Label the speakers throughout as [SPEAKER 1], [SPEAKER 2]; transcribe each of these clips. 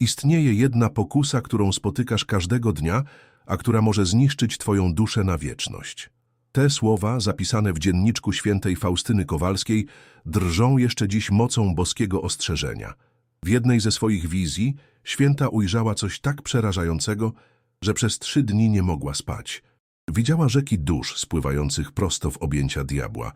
[SPEAKER 1] Istnieje jedna pokusa, którą spotykasz każdego dnia, a która może zniszczyć twoją duszę na wieczność. Te słowa, zapisane w dzienniczku świętej Faustyny Kowalskiej, drżą jeszcze dziś mocą boskiego ostrzeżenia. W jednej ze swoich wizji święta ujrzała coś tak przerażającego, że przez trzy dni nie mogła spać. Widziała rzeki dusz spływających prosto w objęcia diabła,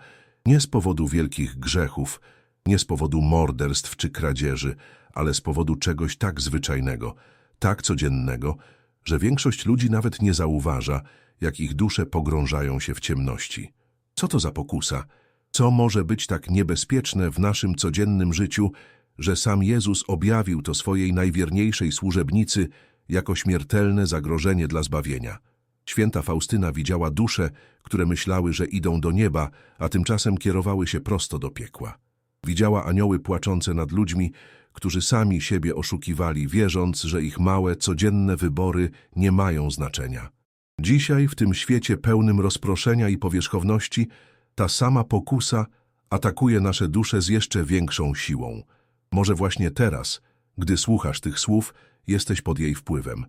[SPEAKER 1] nie z powodu wielkich grzechów, nie z powodu morderstw czy kradzieży, ale z powodu czegoś tak zwyczajnego, tak codziennego, że większość ludzi nawet nie zauważa, jak ich dusze pogrążają się w ciemności. Co to za pokusa? Co może być tak niebezpieczne w naszym codziennym życiu, że sam Jezus objawił to swojej najwierniejszej służebnicy jako śmiertelne zagrożenie dla zbawienia? Święta Faustyna widziała dusze, które myślały, że idą do nieba, a tymczasem kierowały się prosto do piekła. Widziała anioły płaczące nad ludźmi, którzy sami siebie oszukiwali, wierząc, że ich małe, codzienne wybory nie mają znaczenia. Dzisiaj, w tym świecie pełnym rozproszenia i powierzchowności, ta sama pokusa atakuje nasze dusze z jeszcze większą siłą. Może właśnie teraz, gdy słuchasz tych słów, jesteś pod jej wpływem.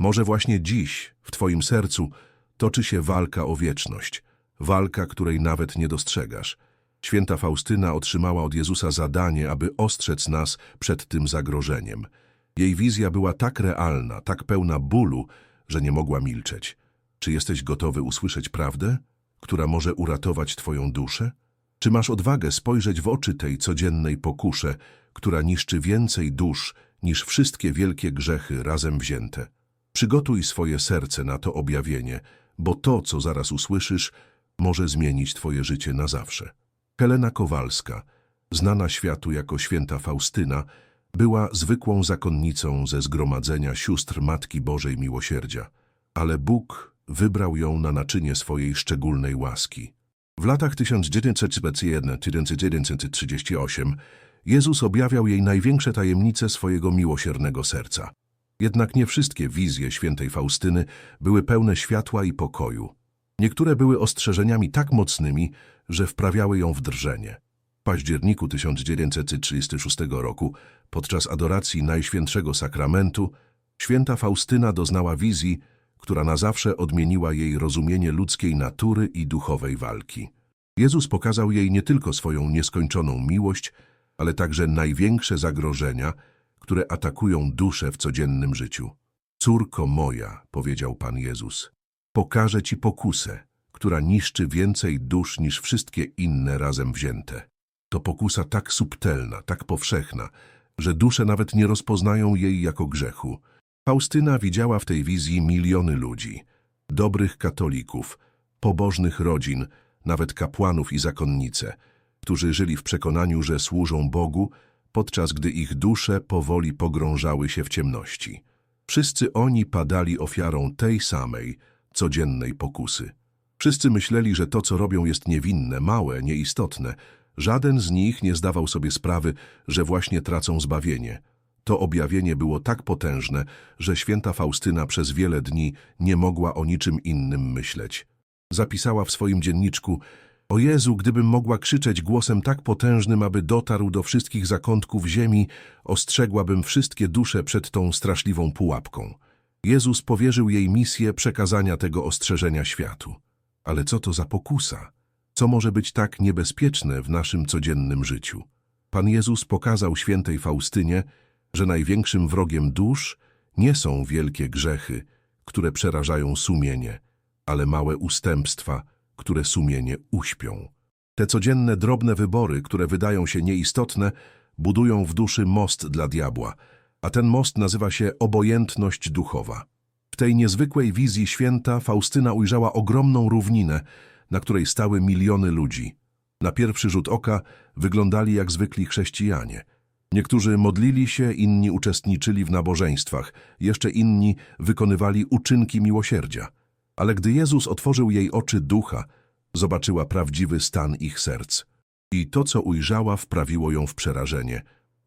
[SPEAKER 1] Może właśnie dziś, w twoim sercu, toczy się walka o wieczność, walka, której nawet nie dostrzegasz. Święta Faustyna otrzymała od Jezusa zadanie, aby ostrzec nas przed tym zagrożeniem. Jej wizja była tak realna, tak pełna bólu, że nie mogła milczeć. Czy jesteś gotowy usłyszeć prawdę, która może uratować twoją duszę? Czy masz odwagę spojrzeć w oczy tej codziennej pokusze, która niszczy więcej dusz niż wszystkie wielkie grzechy razem wzięte? Przygotuj swoje serce na to objawienie, bo to, co zaraz usłyszysz, może zmienić twoje życie na zawsze. Helena Kowalska, znana światu jako święta Faustyna, była zwykłą zakonnicą ze zgromadzenia sióstr Matki Bożej Miłosierdzia, ale Bóg wybrał ją na naczynie swojej szczególnej łaski. W latach 1931-1938 Jezus objawiał jej największe tajemnice swojego miłosiernego serca. Jednak nie wszystkie wizje świętej Faustyny były pełne światła i pokoju. Niektóre były ostrzeżeniami tak mocnymi, że wprawiały ją w drżenie. W październiku 1936 roku, podczas adoracji Najświętszego Sakramentu, święta Faustyna doznała wizji, która na zawsze odmieniła jej rozumienie ludzkiej natury i duchowej walki. Jezus pokazał jej nie tylko swoją nieskończoną miłość, ale także największe zagrożenia, które atakują duszę w codziennym życiu. Córko moja, powiedział Pan Jezus, pokażę Ci pokusę, która niszczy więcej dusz niż wszystkie inne razem wzięte. To pokusa tak subtelna, tak powszechna, że dusze nawet nie rozpoznają jej jako grzechu. Faustyna widziała w tej wizji miliony ludzi, dobrych katolików, pobożnych rodzin, nawet kapłanów i zakonnice, którzy żyli w przekonaniu, że służą Bogu, podczas gdy ich dusze powoli pogrążały się w ciemności. Wszyscy oni padali ofiarą tej samej, codziennej pokusy. Wszyscy myśleli, że to, co robią, jest niewinne, małe, nieistotne. Żaden z nich nie zdawał sobie sprawy, że właśnie tracą zbawienie. To objawienie było tak potężne, że święta Faustyna przez wiele dni nie mogła o niczym innym myśleć. Zapisała w swoim dzienniczku O Jezu, gdybym mogła krzyczeć głosem tak potężnym, aby dotarł do wszystkich zakątków ziemi, ostrzegłabym wszystkie dusze przed tą straszliwą pułapką. Jezus powierzył jej misję przekazania tego ostrzeżenia światu. Ale co to za pokusa? Co może być tak niebezpieczne w naszym codziennym życiu? Pan Jezus pokazał świętej Faustynie, że największym wrogiem dusz nie są wielkie grzechy, które przerażają sumienie, ale małe ustępstwa, które sumienie uśpią. Te codzienne drobne wybory, które wydają się nieistotne, budują w duszy most dla diabła, a ten most nazywa się obojętność duchowa. W tej niezwykłej wizji święta Faustyna ujrzała ogromną równinę, na której stały miliony ludzi. Na pierwszy rzut oka wyglądali jak zwykli chrześcijanie. Niektórzy modlili się, inni uczestniczyli w nabożeństwach, jeszcze inni wykonywali uczynki miłosierdzia. Ale gdy Jezus otworzył jej oczy ducha, zobaczyła prawdziwy stan ich serc. I to, co ujrzała, wprawiło ją w przerażenie.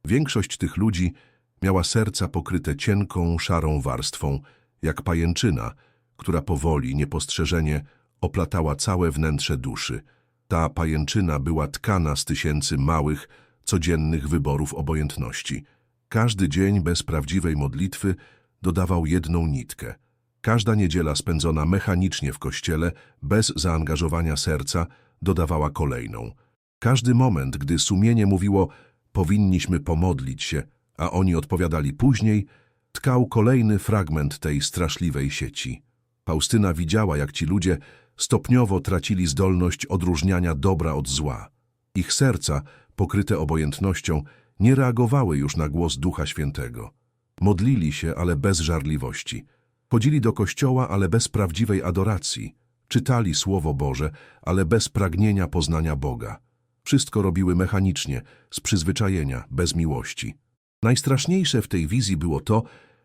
[SPEAKER 1] Większość tych ludzi miała serca pokryte cienką, szarą warstwą, jak pajęczyna, która powoli, niepostrzeżenie oplatała całe wnętrze duszy. Ta pajęczyna była tkana z tysięcy małych, codziennych wyborów obojętności. Każdy dzień bez prawdziwej modlitwy dodawał jedną nitkę. Każda niedziela spędzona mechanicznie w kościele, bez zaangażowania serca, dodawała kolejną. Każdy moment, gdy sumienie mówiło, powinniśmy pomodlić się, a oni odpowiadali później, tkał kolejny fragment tej straszliwej sieci. Faustyna widziała, jak ci ludzie stopniowo tracili zdolność odróżniania dobra od zła. Ich serca, pokryte obojętnością, nie reagowały już na głos Ducha Świętego. Modlili się, ale bez żarliwości. Chodzili do kościoła, ale bez prawdziwej adoracji. Czytali Słowo Boże, ale bez pragnienia poznania Boga. Wszystko robiły mechanicznie, z przyzwyczajenia, bez miłości. Najstraszniejsze w tej wizji było to,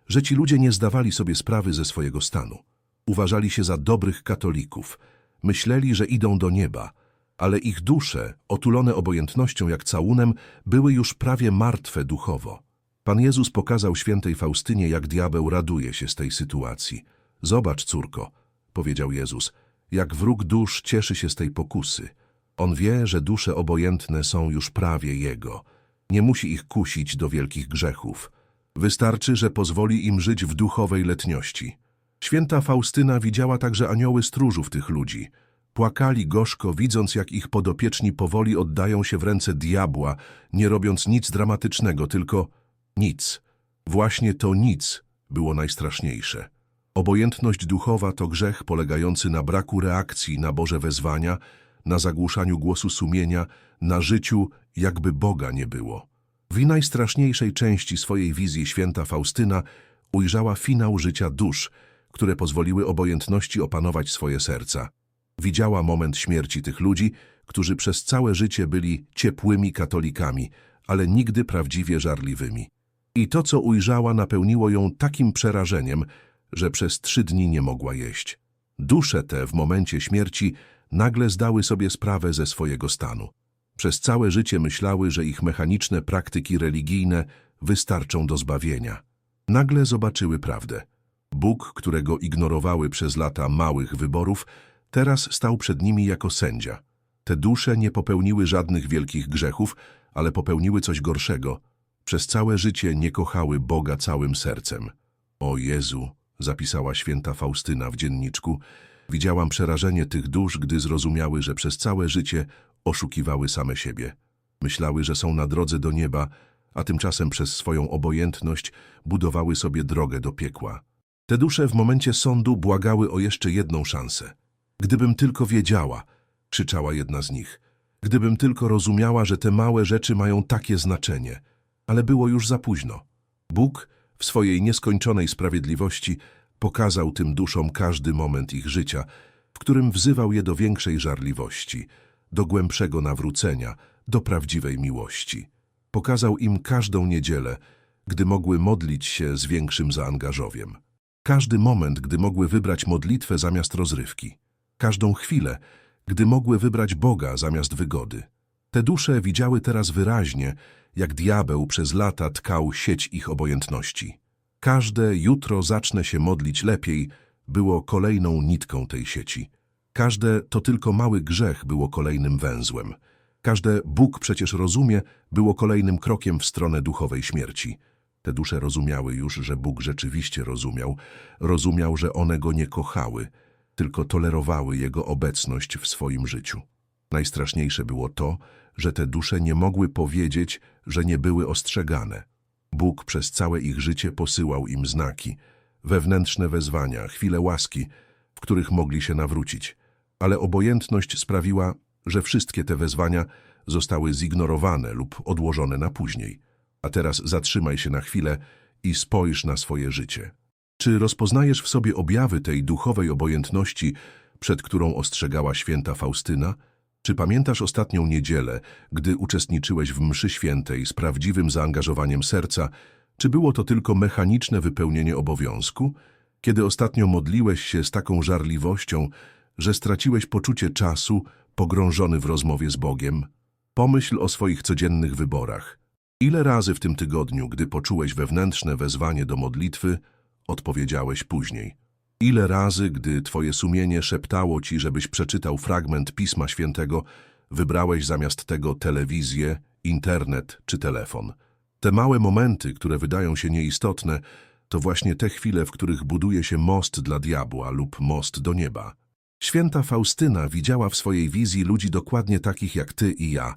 [SPEAKER 1] że ci ludzie nie zdawali sobie sprawy ze swojego stanu. Uważali się za dobrych katolików. Myśleli, że idą do nieba, ale ich dusze, otulone obojętnością jak całunem, były już prawie martwe duchowo. Pan Jezus pokazał świętej Faustynie, jak diabeł raduje się z tej sytuacji. Zobacz, córko, powiedział Jezus, jak wróg dusz cieszy się z tej pokusy. On wie, że dusze obojętne są już prawie Jego. Nie musi ich kusić do wielkich grzechów. Wystarczy, że pozwoli im żyć w duchowej letniości. Święta Faustyna widziała także anioły stróżów tych ludzi. Płakali gorzko, widząc, jak ich podopieczni powoli oddają się w ręce diabła, nie robiąc nic dramatycznego, tylko nic. Właśnie to nic było najstraszniejsze. Obojętność duchowa to grzech polegający na braku reakcji na Boże wezwania, na zagłuszaniu głosu sumienia, na życiu, jakby Boga nie było. W najstraszniejszej części swojej wizji święta Faustyna ujrzała finał życia dusz, które pozwoliły obojętności opanować swoje serca. Widziała moment śmierci tych ludzi, którzy przez całe życie byli ciepłymi katolikami, ale nigdy prawdziwie żarliwymi. I to, co ujrzała, napełniło ją takim przerażeniem, że przez trzy dni nie mogła jeść. Dusze te w momencie śmierci nagle zdały sobie sprawę ze swojego stanu. Przez całe życie myślały, że ich mechaniczne praktyki religijne wystarczą do zbawienia. Nagle zobaczyły prawdę. Bóg, którego ignorowały przez lata małych wyborów, teraz stał przed nimi jako sędzia. Te dusze nie popełniły żadnych wielkich grzechów, ale popełniły coś gorszego. Przez całe życie nie kochały Boga całym sercem. O Jezu, zapisała święta Faustyna w dzienniczku, widziałam przerażenie tych dusz, gdy zrozumiały, że przez całe życie oszukiwały same siebie. Myślały, że są na drodze do nieba, a tymczasem przez swoją obojętność budowały sobie drogę do piekła. Te dusze w momencie sądu błagały o jeszcze jedną szansę. Gdybym tylko wiedziała, krzyczała jedna z nich. Gdybym tylko rozumiała, że te małe rzeczy mają takie znaczenie. Ale było już za późno. Bóg w swojej nieskończonej sprawiedliwości pokazał tym duszom każdy moment ich życia, w którym wzywał je do większej żarliwości, do głębszego nawrócenia, do prawdziwej miłości. Pokazał im każdą niedzielę, gdy mogły modlić się z większym zaangażowiem. Każdy moment, gdy mogły wybrać modlitwę zamiast rozrywki. Każdą chwilę, gdy mogły wybrać Boga zamiast wygody. Te dusze widziały teraz wyraźnie, jak diabeł przez lata tkał sieć ich obojętności. Każde jutro zacznę się modlić lepiej było kolejną nitką tej sieci. Każde to tylko mały grzech było kolejnym węzłem. Każde Bóg przecież rozumie było kolejnym krokiem w stronę duchowej śmierci. Te dusze rozumiały już, że Bóg rzeczywiście rozumiał, rozumiał, że one Go nie kochały, tylko tolerowały Jego obecność w swoim życiu. Najstraszniejsze było to, że te dusze nie mogły powiedzieć, że nie były ostrzegane. Bóg przez całe ich życie posyłał im znaki, wewnętrzne wezwania, chwile łaski, w których mogli się nawrócić. Ale obojętność sprawiła, że wszystkie te wezwania zostały zignorowane lub odłożone na później. A teraz zatrzymaj się na chwilę i spojrz na swoje życie. Czy rozpoznajesz w sobie objawy tej duchowej obojętności, przed którą ostrzegała święta Faustyna? Czy pamiętasz ostatnią niedzielę, gdy uczestniczyłeś w mszy świętej z prawdziwym zaangażowaniem serca? Czy było to tylko mechaniczne wypełnienie obowiązku? Kiedy ostatnio modliłeś się z taką żarliwością, że straciłeś poczucie czasu, pogrążony w rozmowie z Bogiem? Pomyśl o swoich codziennych wyborach. Ile razy w tym tygodniu, gdy poczułeś wewnętrzne wezwanie do modlitwy, odpowiedziałeś później? Ile razy, gdy twoje sumienie szeptało ci, żebyś przeczytał fragment Pisma Świętego, wybrałeś zamiast tego telewizję, internet czy telefon? Te małe momenty, które wydają się nieistotne, to właśnie te chwile, w których buduje się most dla diabła lub most do nieba. Święta Faustyna widziała w swojej wizji ludzi dokładnie takich jak ty i ja,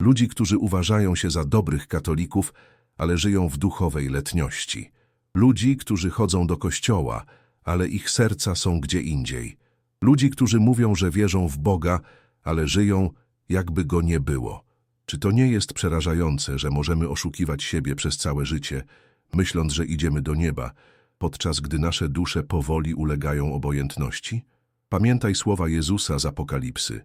[SPEAKER 1] ludzi, którzy uważają się za dobrych katolików, ale żyją w duchowej letniości. Ludzi, którzy chodzą do kościoła, ale ich serca są gdzie indziej. Ludzi, którzy mówią, że wierzą w Boga, ale żyją, jakby Go nie było. Czy to nie jest przerażające, że możemy oszukiwać siebie przez całe życie, myśląc, że idziemy do nieba, podczas gdy nasze dusze powoli ulegają obojętności? Pamiętaj słowa Jezusa z Apokalipsy.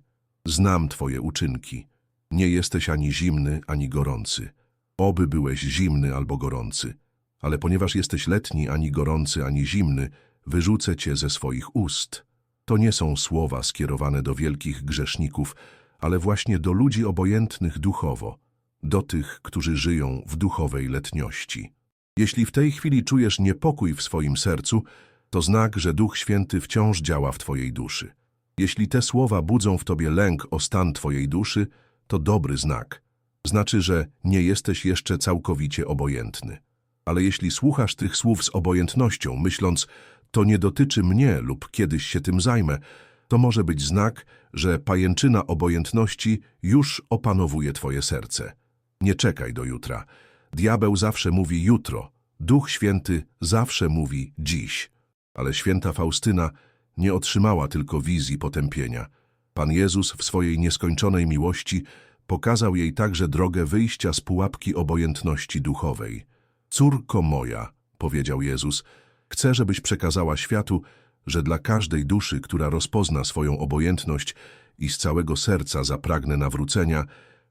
[SPEAKER 1] Znam Twoje uczynki. Nie jesteś ani zimny, ani gorący. Oby byłeś zimny albo gorący. Ale ponieważ jesteś letni, ani gorący, ani zimny, wyrzucę Cię ze swoich ust. To nie są słowa skierowane do wielkich grzeszników, ale właśnie do ludzi obojętnych duchowo, do tych, którzy żyją w duchowej letniości. Jeśli w tej chwili czujesz niepokój w swoim sercu, to znak, że Duch Święty wciąż działa w Twojej duszy. Jeśli te słowa budzą w Tobie lęk o stan Twojej duszy, to dobry znak. Znaczy, że nie jesteś jeszcze całkowicie obojętny. Ale jeśli słuchasz tych słów z obojętnością, myśląc, to nie dotyczy mnie lub kiedyś się tym zajmę, to może być znak, że pajęczyna obojętności już opanowuje Twoje serce. Nie czekaj do jutra. Diabeł zawsze mówi jutro, Duch Święty zawsze mówi dziś. Ale święta Faustyna nie otrzymała tylko wizji potępienia. Pan Jezus w swojej nieskończonej miłości pokazał jej także drogę wyjścia z pułapki obojętności duchowej. Córko moja, powiedział Jezus, chcę, żebyś przekazała światu, że dla każdej duszy, która rozpozna swoją obojętność i z całego serca zapragnę nawrócenia,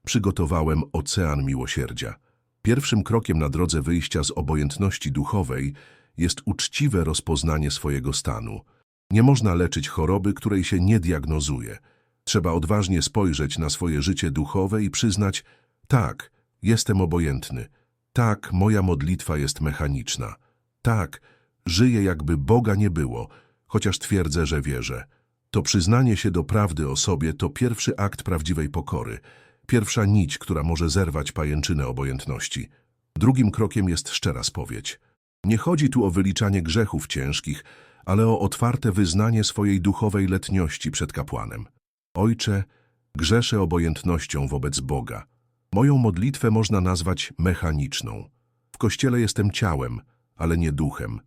[SPEAKER 1] przygotowałem ocean miłosierdzia. Pierwszym krokiem na drodze wyjścia z obojętności duchowej jest uczciwe rozpoznanie swojego stanu. Nie można leczyć choroby, której się nie diagnozuje. Trzeba odważnie spojrzeć na swoje życie duchowe i przyznać, tak, jestem obojętny. Tak, moja modlitwa jest mechaniczna. Tak, żyję jakby Boga nie było, chociaż twierdzę, że wierzę. To przyznanie się do prawdy o sobie to pierwszy akt prawdziwej pokory, pierwsza nić, która może zerwać pajęczynę obojętności. Drugim krokiem jest szczera spowiedź. Nie chodzi tu o wyliczanie grzechów ciężkich, ale o otwarte wyznanie swojej duchowej letniości przed kapłanem. Ojcze, grzeszę obojętnością wobec Boga. Moją modlitwę można nazwać mechaniczną. W kościele jestem ciałem, ale nie duchem.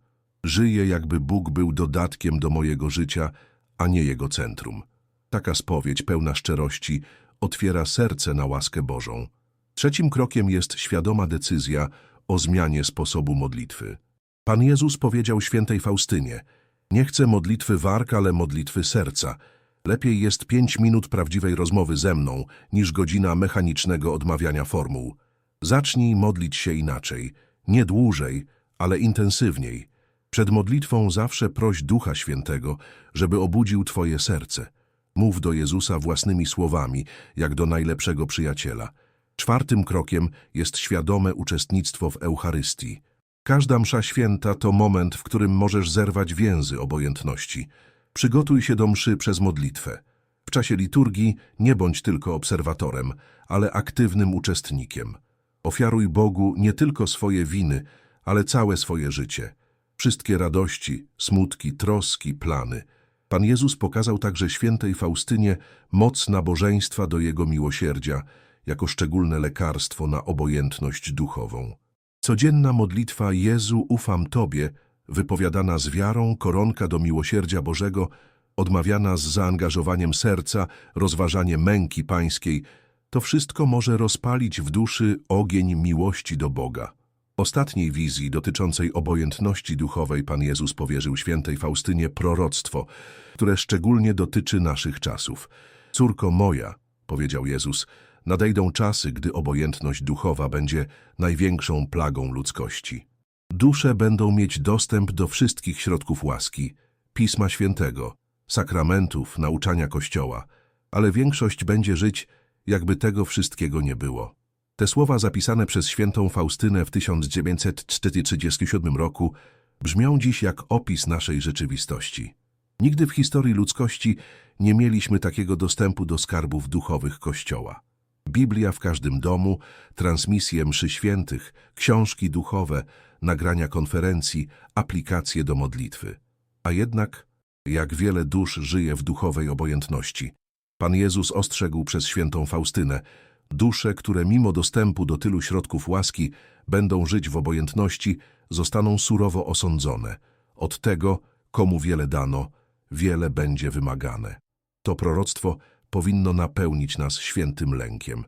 [SPEAKER 1] Żyję, jakby Bóg był dodatkiem do mojego życia, a nie jego centrum. Taka spowiedź pełna szczerości otwiera serce na łaskę Bożą. Trzecim krokiem jest świadoma decyzja o zmianie sposobu modlitwy. Pan Jezus powiedział świętej Faustynie, nie chcę modlitwy warg, ale modlitwy serca. Lepiej jest pięć minut prawdziwej rozmowy ze mną, niż godzina mechanicznego odmawiania formuł. Zacznij modlić się inaczej, nie dłużej, ale intensywniej. Przed modlitwą zawsze proś Ducha Świętego, żeby obudził Twoje serce. Mów do Jezusa własnymi słowami, jak do najlepszego przyjaciela. Czwartym krokiem jest świadome uczestnictwo w Eucharystii. Każda msza święta to moment, w którym możesz zerwać więzy obojętności. Przygotuj się do mszy przez modlitwę. W czasie liturgii nie bądź tylko obserwatorem, ale aktywnym uczestnikiem. Ofiaruj Bogu nie tylko swoje winy, ale całe swoje życie. Wszystkie radości, smutki, troski, plany. Pan Jezus pokazał także świętej Faustynie moc nabożeństwa do Jego miłosierdzia, jako szczególne lekarstwo na obojętność duchową. Codzienna modlitwa Jezu, ufam Tobie, wypowiadana z wiarą, koronka do miłosierdzia Bożego, odmawiana z zaangażowaniem serca, rozważanie męki pańskiej, to wszystko może rozpalić w duszy ogień miłości do Boga. Ostatniej wizji dotyczącej obojętności duchowej Pan Jezus powierzył świętej Faustynie proroctwo, które szczególnie dotyczy naszych czasów. Córko moja, powiedział Jezus, nadejdą czasy, gdy obojętność duchowa będzie największą plagą ludzkości. Dusze będą mieć dostęp do wszystkich środków łaski, Pisma Świętego, sakramentów, nauczania Kościoła, ale większość będzie żyć, jakby tego wszystkiego nie było. Te słowa zapisane przez świętą Faustynę w 1937 roku brzmią dziś jak opis naszej rzeczywistości. Nigdy w historii ludzkości nie mieliśmy takiego dostępu do skarbów duchowych Kościoła. Biblia w każdym domu, transmisje mszy świętych, książki duchowe, nagrania konferencji, aplikacje do modlitwy. A jednak, jak wiele dusz żyje w duchowej obojętności. Pan Jezus ostrzegł przez świętą Faustynę, dusze, które mimo dostępu do tylu środków łaski będą żyć w obojętności, zostaną surowo osądzone. Od tego, komu wiele dano, wiele będzie wymagane. To proroctwo powinno napełnić nas świętym lękiem.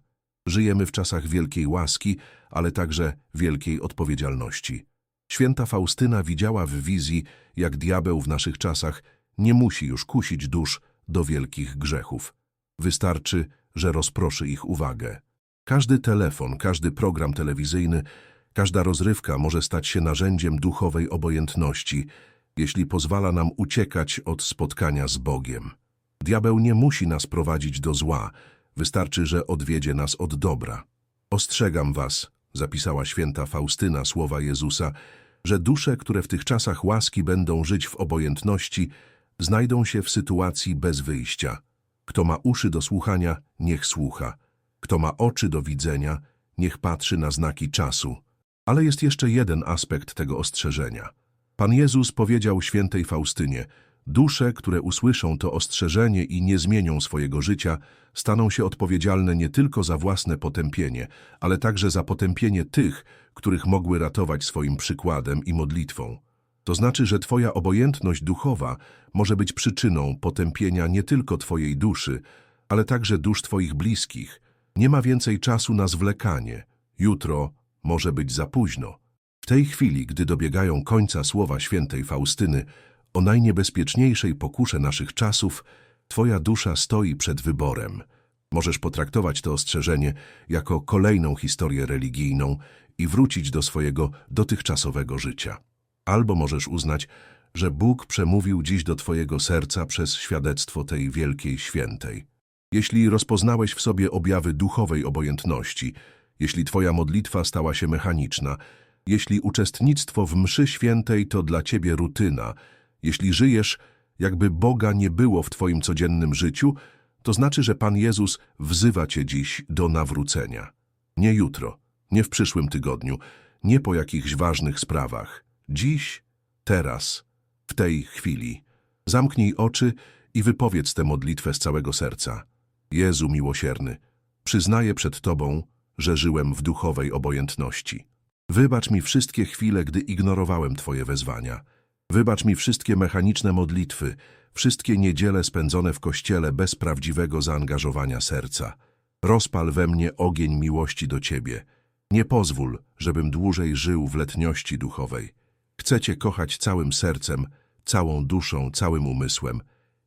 [SPEAKER 1] Żyjemy w czasach wielkiej łaski, ale także wielkiej odpowiedzialności. Święta Faustyna widziała w wizji, jak diabeł w naszych czasach nie musi już kusić dusz do wielkich grzechów. Wystarczy, że rozproszy ich uwagę. Każdy telefon, każdy program telewizyjny, każda rozrywka może stać się narzędziem duchowej obojętności, jeśli pozwala nam uciekać od spotkania z Bogiem. Diabeł nie musi nas prowadzić do zła, wystarczy, że odwiedzie nas od dobra. Ostrzegam was, zapisała święta Faustyna słowa Jezusa, że dusze, które w tych czasach łaski będą żyć w obojętności, znajdą się w sytuacji bez wyjścia. Kto ma uszy do słuchania, niech słucha. Kto ma oczy do widzenia, niech patrzy na znaki czasu. Ale jest jeszcze jeden aspekt tego ostrzeżenia. Pan Jezus powiedział świętej Faustynie, dusze, które usłyszą to ostrzeżenie i nie zmienią swojego życia, staną się odpowiedzialne nie tylko za własne potępienie, ale także za potępienie tych, których mogły ratować swoim przykładem i modlitwą. To znaczy, że Twoja obojętność duchowa może być przyczyną potępienia nie tylko Twojej duszy, ale także dusz Twoich bliskich. Nie ma więcej czasu na zwlekanie. Jutro może być za późno. W tej chwili, gdy dobiegają końca słowa świętej Faustyny o najniebezpieczniejszej pokusze naszych czasów, Twoja dusza stoi przed wyborem. Możesz potraktować to ostrzeżenie jako kolejną historię religijną i wrócić do swojego dotychczasowego życia. Albo możesz uznać, że Bóg przemówił dziś do Twojego serca przez świadectwo tej wielkiej świętej. Jeśli rozpoznałeś w sobie objawy duchowej obojętności, jeśli Twoja modlitwa stała się mechaniczna, jeśli uczestnictwo w mszy świętej to dla Ciebie rutyna, jeśli żyjesz, jakby Boga nie było w Twoim codziennym życiu, to znaczy, że Pan Jezus wzywa Cię dziś do nawrócenia. Nie jutro, nie w przyszłym tygodniu, nie po jakichś ważnych sprawach. Dziś, teraz, w tej chwili. Zamknij oczy i wypowiedz tę modlitwę z całego serca. Jezu miłosierny, przyznaję przed Tobą, że żyłem w duchowej obojętności. Wybacz mi wszystkie chwile, gdy ignorowałem Twoje wezwania. Wybacz mi wszystkie mechaniczne modlitwy, wszystkie niedziele spędzone w kościele bez prawdziwego zaangażowania serca. Rozpal we mnie ogień miłości do Ciebie. Nie pozwól, żebym dłużej żył w letniości duchowej. Chcę Cię kochać całym sercem, całą duszą, całym umysłem.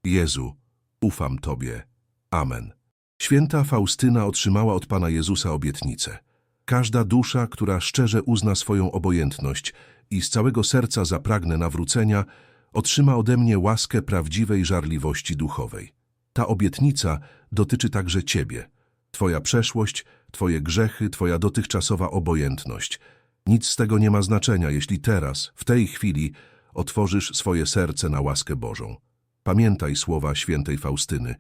[SPEAKER 1] Jezu, ufam Tobie. Amen. Święta Faustyna otrzymała od Pana Jezusa obietnicę. Każda dusza, która szczerze uzna swoją obojętność i z całego serca zapragnę nawrócenia, otrzyma ode mnie łaskę prawdziwej żarliwości duchowej. Ta obietnica dotyczy także Ciebie. Twoja przeszłość, Twoje grzechy, Twoja dotychczasowa obojętność. Nic z tego nie ma znaczenia, jeśli teraz, w tej chwili, otworzysz swoje serce na łaskę Bożą. Pamiętaj słowa świętej Faustyny.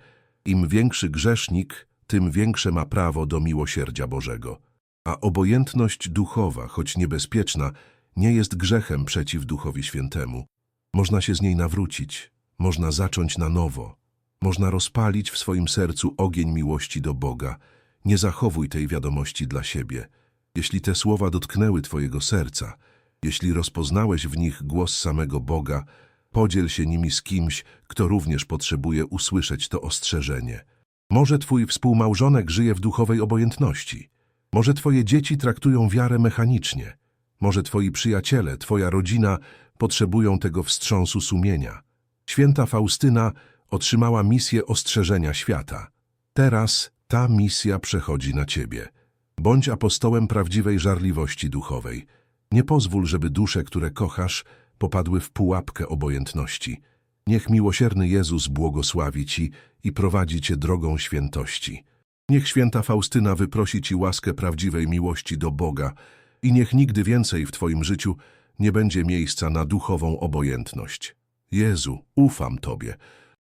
[SPEAKER 1] Im większy grzesznik, tym większe ma prawo do miłosierdzia Bożego. A obojętność duchowa, choć niebezpieczna, nie jest grzechem przeciw Duchowi Świętemu. Można się z niej nawrócić, można zacząć na nowo, można rozpalić w swoim sercu ogień miłości do Boga. Nie zachowuj tej wiadomości dla siebie. Jeśli te słowa dotknęły Twojego serca, jeśli rozpoznałeś w nich głos samego Boga, podziel się nimi z kimś, kto również potrzebuje usłyszeć to ostrzeżenie. Może Twój współmałżonek żyje w duchowej obojętności. Może Twoje dzieci traktują wiarę mechanicznie. Może Twoi przyjaciele, Twoja rodzina potrzebują tego wstrząsu sumienia. Święta Faustyna otrzymała misję ostrzeżenia świata. Teraz ta misja przechodzi na Ciebie. Bądź apostołem prawdziwej żarliwości duchowej. Nie pozwól, żeby dusze, które kochasz, popadły w pułapkę obojętności. Niech miłosierny Jezus błogosławi Ci i prowadzi Cię drogą świętości. Niech święta Faustyna wyprosi Ci łaskę prawdziwej miłości do Boga i niech nigdy więcej w Twoim życiu nie będzie miejsca na duchową obojętność. Jezu, ufam Tobie.